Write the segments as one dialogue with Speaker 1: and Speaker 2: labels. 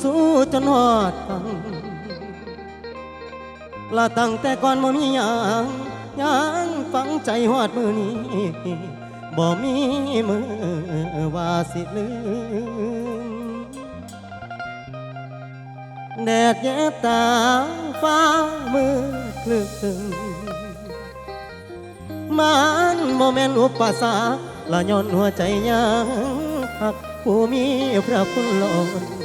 Speaker 1: สู่จนหอดฟังละตั้งแต่ก่อนบ่มีหยังยังฟังใจหอดมือนี้บ่มีมือว่าสิลืมแดดแยบตาฟ้ามือคลึกคึงมันโมเมนอุปสรรคละย้อนหัวใจยังหักผู้มีพระคุณล้น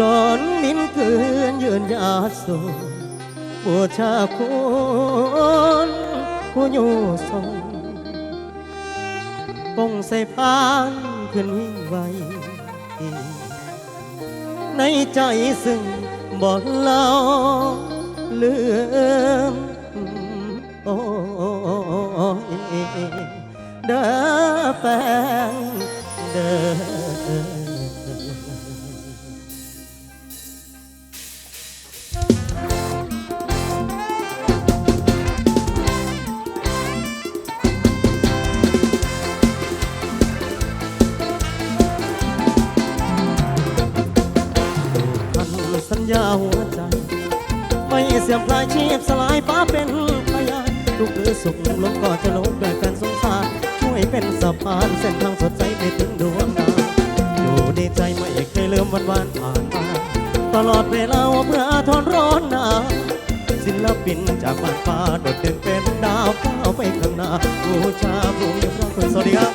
Speaker 1: จนลิ้นเกินยืนยาสูบูชาคุณผู้อยู่ทรงปงใส่พานขึ้นยิ่งไวในใจซึ่งบ่เล่าลืมโอ้ยเด้อแฟนเด้อ พลายชีพสลายฟ้าเป็นพยานทุกข์หรือสุขลงก็จะลงด้วยกันสงสาร ช่วยเป็นสะพานเส้นทางสดใสไปถึงดวงดาวอยู่ในใจไม่เคยลืมวันวานผ่านมาตลอดเวลาเพื่อทนร้อนหนาวศิลปินจากบ้านฟ้าโดดเด่นเป็นดาวก้าวไปข้างหน้าบูชาภูมิพระคุณสวัสดีครับ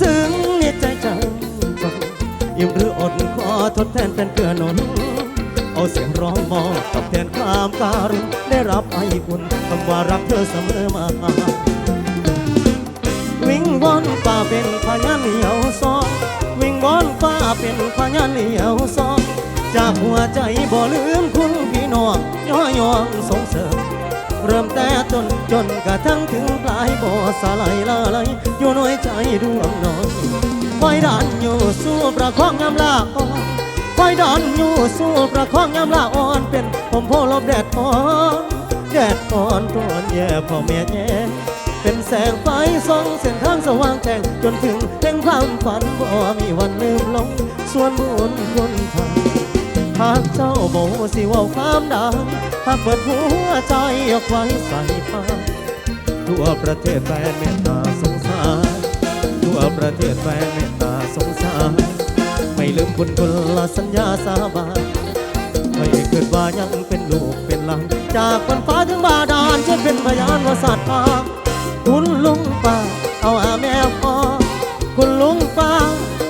Speaker 1: ซึ้งในใจจังจังยิ้มหรืออดขอทดแทนเป็นเพื่อนหนน เอาเสียงร้องมอบตอบแทนความการุณได้รับไออุ่นคำว่ารักเธอเสมอมา วิ่งวอนฟ้าเป็นพยานเหลียวซองวิ่งวอนฟ้าเป็นพยานเหลียวซองจากหัวใจบ่ลืมคุณพี่น้องย่อยองส่งเสริมเริ่มแต่ต้นจนกระทั่งถึงปลายบ่สลายละลายอยู่น้อยใจดวงน้อยไฟดันอยู่สู้ประคองงามลาอ่อน ดันอยู่สู้ประคองงามลาอ่อนเป็นผมโพลบแดดอ่อนแดดอ่อนตอนแย่พ่อแม่แย่เป็นแสงไฟส่องเส้นทางสว่างแจ้งจนถึงเพ่งความฝันบ่มีวันลืมลงส่วนบุญคนทางหากเจ้าโบสิเว่าความดังหากเปิดหัวใจออกไว้ใส่ผ้าทั่วประเทศแฟนเมตตาสงสารทั่วประเทศแฟนเม ลืมบุญคุณละสัญญาสาบานไม่เกิดว่ายังเป็นลูกเป็นหลานจากบนฟ้าถึงบาดาลจะเป็นพยานว่าสัตว์ป่าคุณลุงป้าเอาอาแม่พ่อคุณลุงป้า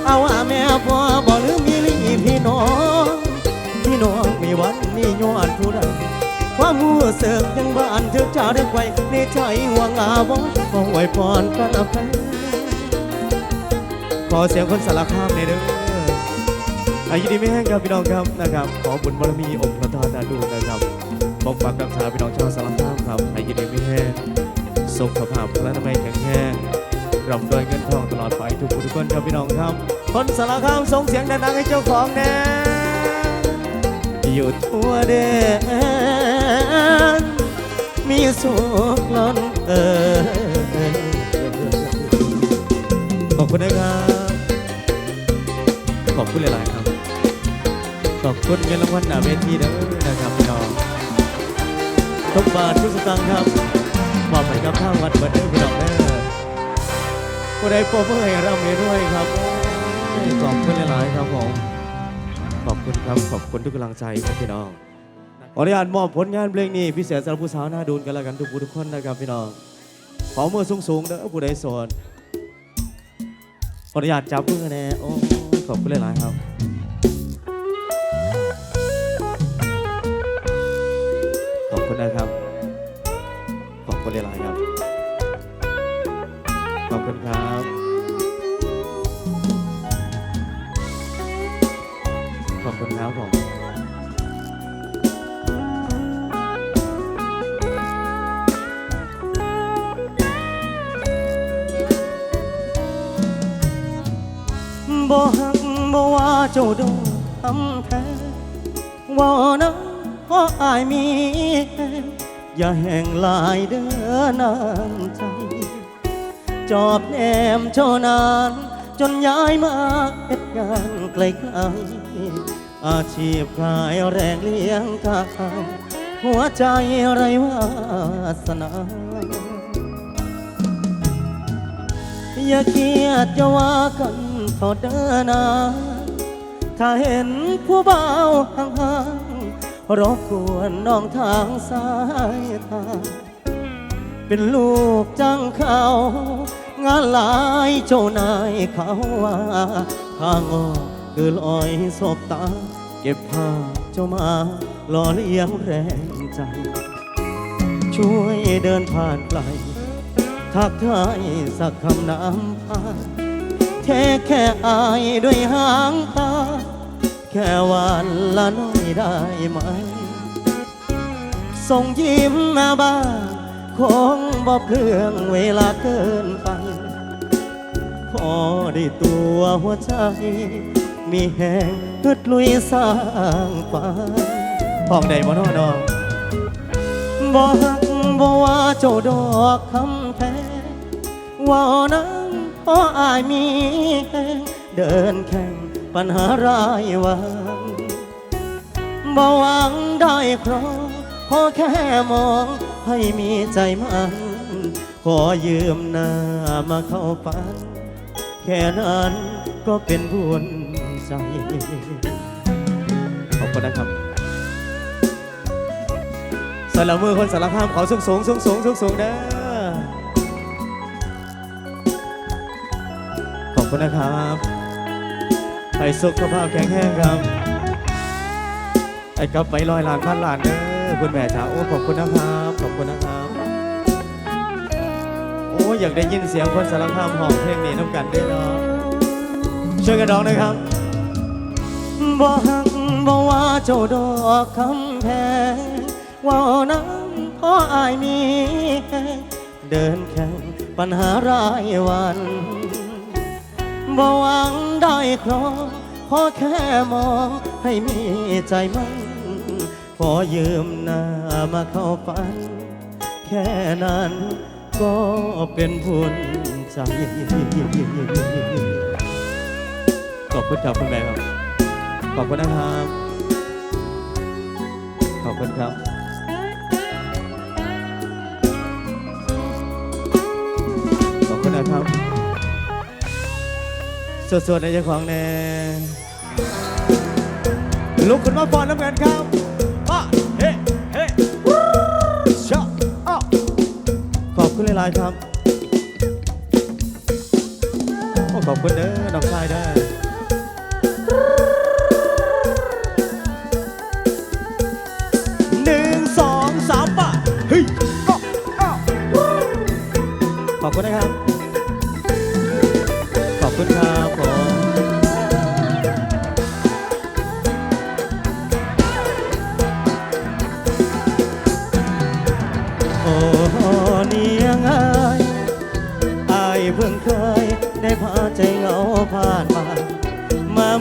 Speaker 1: เอาอาแม่พ่อบ่ลืมมีลีพี่น้องพี่น้องมีวันนี้ย้อนผู้ใดความหัวเสือกยังบ้านถึกเจ้าได้ไกวในใจห่วงอาวงขอไว้พรกันแฟนขอเสียงคนสารคามในเด้อ อายุดีไม่แห้งครับพี่น้องครับนะครับขอบุญบารมีองค์พระธาตุนาดูนะครับปกปักรักษาพี่น้องชาวสารคามครับอายุดีไม่แห้งสุขภาพพลานามัยแข็งแรงร่ำรวยเงินทองตลอดไปทุกผู้ทุกคนครับพี่น้องครับ คนสารคามส่งเสียงดังๆให้เจ้าของแน่อยู่ทั่วแดนมีสุขล้นเออขอบคุณนะครับ คุณเงินรางวัลหน้าเวทีเด้อนะครับพี่น้องทุกบาททุกสตางค์ครับมอบให้กับทางวัดบิดเด้อพี่น้องเด้อผู้ใดโปรเพื่อให้เรามีด้วยครับขอบคุณหลายๆครับผมขอบคุณครับขอบคุณทุกกำลังใจครับพี่น้องขออนุญาตมอบผลงานเพลงนี้พิเศษสำหรับผู้สาวหน้าดูนกันแล้วกันทุกผู้ทุกคนนะครับพี่น้องขอมือสูงๆเด้อผู้ใดสดขออนุญาตจับมือแน่โอ้ขอบคุณหลายๆครับ เจ้าดงทำแท้ว่านะขเพราะอายมีอย่าแห่งลายเด้อน้ำใจ จอบแนมเจ้านาน จนย้ายมาเฮ็ดงานไกลๆอาชีพขายแรงเลี้ยงกายหัวใจไรวาสนาอย่าเกียดอย่าว่ากันเท่าเดินนา ถ้าเห็นผู้เบาห่างๆรบกวนน้องทางสายทางเป็นลูกจ้างเขา งานหลายเจ้านายเขาว่าทางอกคือลอยศพตา เก็บผ้าเจ้ามาหล่อเลี้ยงแรงใจ ช่วยเดินผ่านไกลทักทายสักคำน้ำพา แค่แค่อายด้วยหางตา แค่วันละน้อยได้ไหม ส่งยิ้มมาบ้างคงบอกเรื่องเวลาเกินไป พอได้ตัวหัวใจ มีแหงฮึดลุยสร้างฝันห้องใดบ่นอนองบ่ฮักบ่ว่าเจ้าดอกคำแท้ว่านะ อายมีแหงเดินแข่งปัญหารายวันบ่หวังได้ครองขอแค่มองให้มีใจมัน ขอยืมหน้ามาเข้าฝัน แค่นั้นก็เป็นบุญใจ ขอบคุณนะครับสารมือคนสารคามขอสูงสูงสูงสูงสูงสูงนะ ขอบคุณนะครับให้สุขภาพแข็งแรงครับ ไอ้กับไปลอยหลานพันล้านเด้อคุณแม่จ๋าโอ้ขอบคุณนะครับ ขอบคุณนะครับ โอ้อยากได้ยินเสียงคนสารคามหองเพลงนี้น้ำกันด้วยเนาะช่วยกันร้องหนะครับบ่หักบ่ว่าเจ้าดอกคำแพงว่านั้นเพราะอายมี เดินแข่งปัญหารายวัน บ่หวังได้ครองขอแค่มองให้มีใจมั่นขอยืมหน้ามาเข้าฝัน แค่นั้นก็เป็นบุญใจ ขอบคุณครับคุณแม่ครับ ขอบคุณนะครับ ขอบคุณครับ ขอบคุณนะครับ สดๆในเจ้าของแน่ลุกขึ้นมาฟอนน้ำกันครับป้าเฮ้เฮ้ชะอ้อขอบคุณหลายๆครับโอ้ขอบคุณเด้อน้องชายเด้อ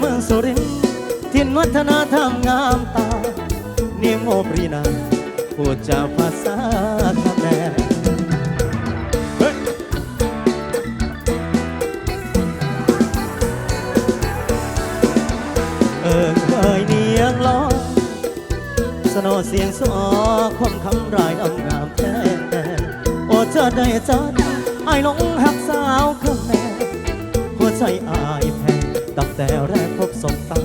Speaker 1: เมืองสุรินทร์ทินวัฒนธรรมงามตานิโมปรีนาพูดจาภาษาคำแม่เอิงเคยเนียงล้อสนอเสียงสอความคำรายอำงามแท้โอ้เธอได้จัดไอ้หลงหักสาวคือแม่หัวใจอายแพ้ ตั้งแต่แรกพบสบตา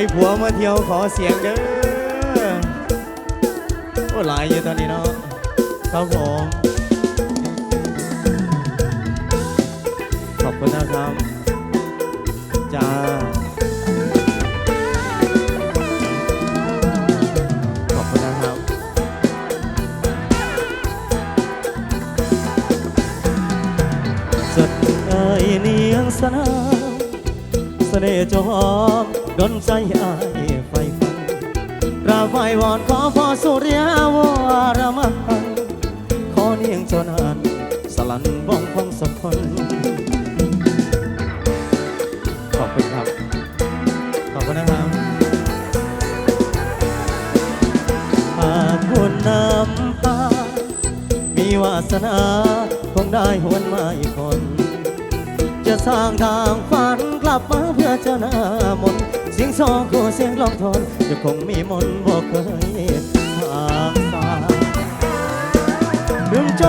Speaker 1: อ้ผัวมาเที่ยวขอเสียงเด้อโอ้หลายอยู่ตอนนี้เนาะครับผมขอบคุณนะครับจ้าขอบคุณนะครับจดเอ่เนียงสนามเสน่ห์จอ ดนใจอายไฟฟันกราบไหว้วอนขอพ่อสุริยวรมันขอเนียงเจ้านานสลันบ้องฟองสักคนขอบคุณครับ ขอบคุณนะครับหากคุณนำพามีวาสนาคงได้หวนมาอีกคน จะสร้างทางฝันกลับมาเพื่อเจ้าหน้ามน สียงสองคู่เสียงลองทนจะคงมีมนบอกเคยทางตาเรึมโจ